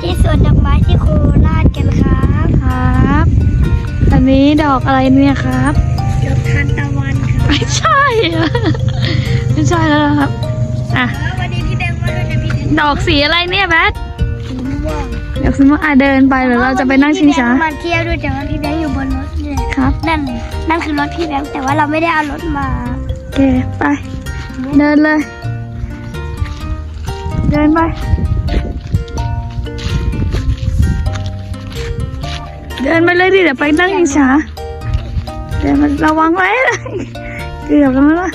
ที่สวนดอกไม้ที่โคราชกันครับครับ อันนี้ดอกอะไรเนี่ยครับดอกทานตะวันครับไม่ใช่อะไม่ใช่แล้วนะครับ อะแล้ววันนี้พี่แบงค์มาด้วยนะพี่แบงค์ดอกสีอะไรเนี่ยแบทสีม่วงดอกสีม่วงอะเดินไปหรือเราจะไปนั่งชิงช้าพี่แบค์มาเที่ยวด้วยแต่ว่าพี่แบงค์อยู่บนรถเนี่ยครับ นั่นนั่นคือรถพี่แบงค์แต่ว่าเราไม่ได้เอารถมาโอเคไป เดินเลย เดินไป เดินไปเลยดิเดี๋ยวไปนั่งชิงช้าเดินมาระวังไว้เลยเกือบแล้วมั้งวะ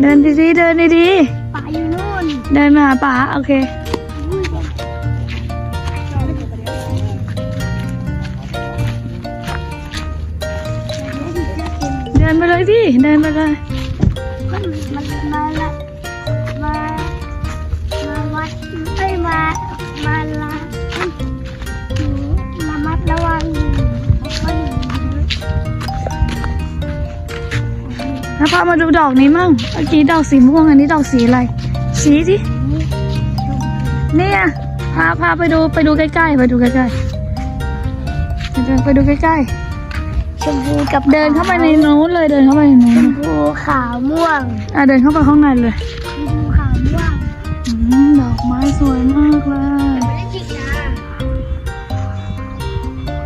เดินดีๆเดินดีป่าอยู่นู่นๆเดินมาหาป่าโอเค เดินไปเลยดิเดินไปเลย แล้วพามาดูดอกนี้มั่ง เมื่อกี้ดอกสีม่วงอันนี้ดอกสีอะไร ชี้สิ เนี่ยพาพาไปดูไปดูใกล้ๆไปดูใกล้ๆเดินไปดูใกล้ชมพูกับๆ เดินเข้าไปในนู้นเลยเดินเข้าไปในนู้ชนมพูขาวม่วงอะเดินเข้าไปข้างในเลยชมพูขาวม่วงอืมดอกไม้สวยมากเลยไม่ได้จิกนะ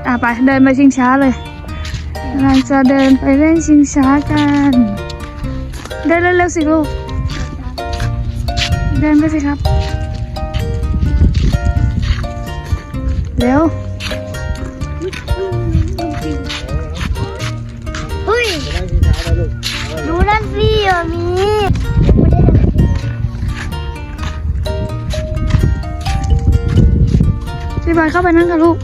อะไปเดินไปชิงช้าเลยเราจะเดินไปเล่นชิงช้ากัน เดินเร็วๆสิลูก เดินไปสิครับ เร็วเฮ้ยดูนั่นสิอะมีพี่บอยเข้าไปนั่งกับลูก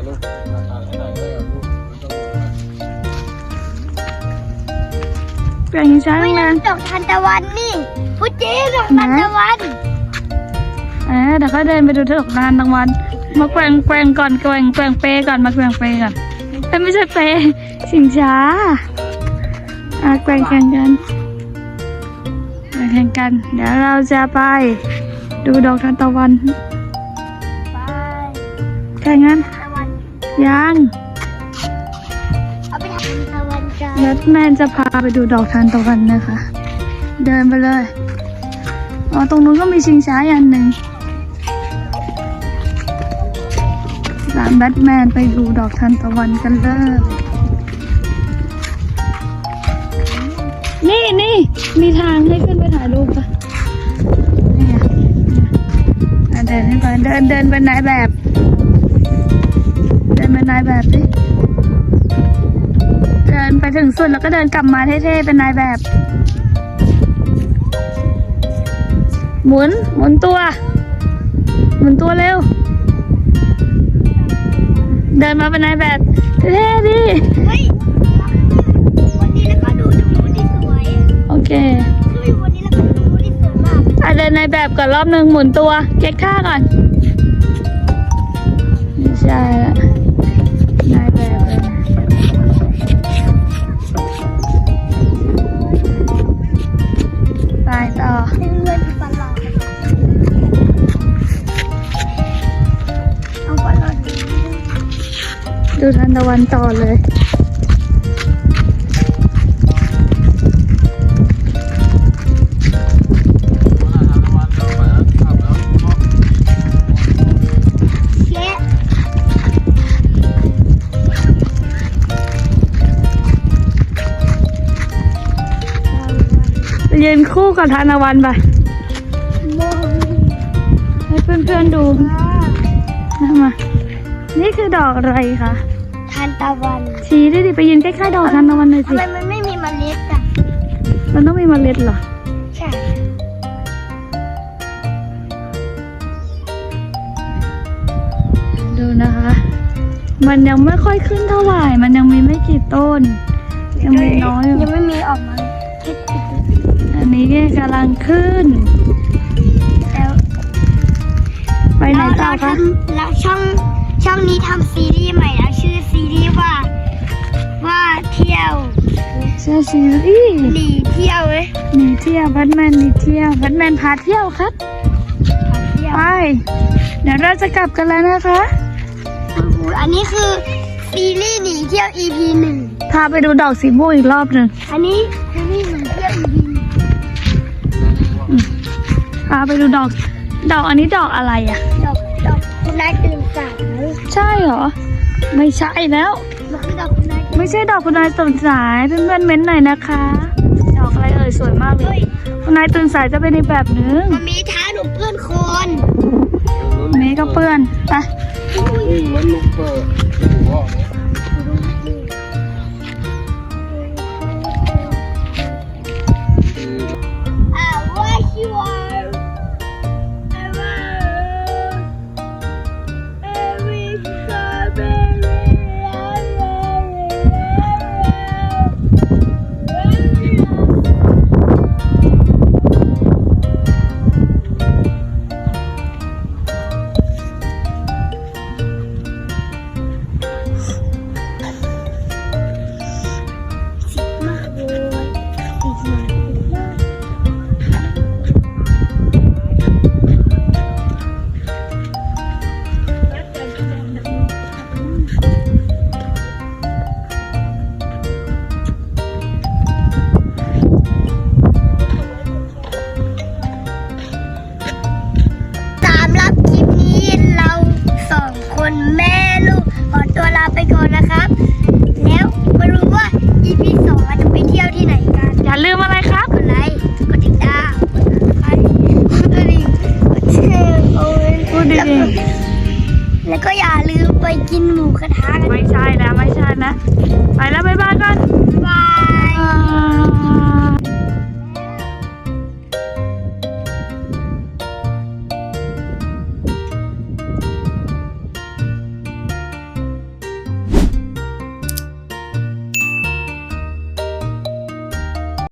เปลี่ยนชิงช้าไม่แรนั่งนดอกทานตะวันนี่พุจิดอกทานตะวันเออเดี๋ยวก็เดินไปดูดอกนานรางวัลมาแกว่งแกว่งก่อนแกว่งแกว่งเปก่อนมาแกว่งเปก่อนเอ้ยไม่ใช่เปชิงช้าอะแกว่งแข่งกันแกว่งแข่งกัน เดี๋ยวเราจะไป ดูดอกทานตะวันไปแข่งกัน ยังเอาไปทำตะวันกันแบทแมนจะพาไปดูดอกทานตะวันนะคะ เดินไปเลยอ๋อตรงนู้นก็มีชิงช้าอีกอันหนึ่งตามแบทแมนไปดูดอกทานตะวันกันเลยนี่นี่มีทางให้ขึ้นไปถ่ายรูปปะนี่ไงอะเดินให้ไปเดินเดินเป็นนายแบบเดินเป็นนายแบบสิเดินไปถึงสุดแล้วก็เดินกลับมาเท่ๆเป็นนายแบบ หมุนหมุนตัว หมุนตัวเร็ว เดินมาเป็นนายแบบเท่ๆดิเฮ้ยวันนี้แล้วก็ดูตรงนู้นที่สวยโอเคเฮ้ยวันนี้แล้วก็ดูตรงนู้นที่สวยมากอะเดินนายแบบก่อนรอบหนึ่งหมุนตัวเก๊กท่าก่อนไม่ใช่ละ ดูทันตะวันต่อเลยเชะไปยืนคู่กับทานตะวันไปโมให้เพื่อนๆดูนะมา นี่คือดอกอะไรคะทานตะวันชี้ด้วยดิไปยืนใกล้ๆดอกทานตะวันหน่อยทำสิไมมันไม่มีเมล็ดอะมันต้องมีเมล็ดเหรอใช่ดูนะคะ มันยังไม่ค่อยขึ้นเท่าไหร่ มันยังมีไม่กี่ต้น ยังมีน้อยอยู่ยังไม่มีออกมาคิดอีกอันนี้กำลังขึ้นแล้วไปไหนเราต่อเราคะทำแล้วช่อง ช่องนี้ทำซีรีส์ใหม่แล้วชื่อซีรีส์ว่าว่าเที่ยวเชื่อซีรีส์หนีเที่ยวเว้ยหนีเที่ยวแบทแมนหนีเที่ยวแบทแมนพาเที่ยวครับเที่ยวไปเดี๋ยวเราจะกลับกันแล้วนะคะโอ้โหอันนี้คือซีรีส์หนีเที่ยว EP หนึ่งพาไปดูดอกสีม่วงอีกรอบหนึ่งอันนี้ซีรีส์หนีเที่ยว EP หนึ่งพาไปดูดอก ดอกอันนี้ดอกอะไรอะดอกดอกคุณนายตื่นสาย ใช่เหรอ ไม่ใช่แล้ว มันคือดอกคุณนายตื่นไม่ใช่ดอกคุณนายตื่นสายเพื่อนๆเม้นหน่อยนะคะ ดอกอะไรเอ่ยสวยมากเลเฮ้ยยคุณนายตื่นสายจะเป็นอีกแบบนึงมันมีท้าหนูเพื่อนคนเมก็เปื้อนไปเหมือนลูกเปิด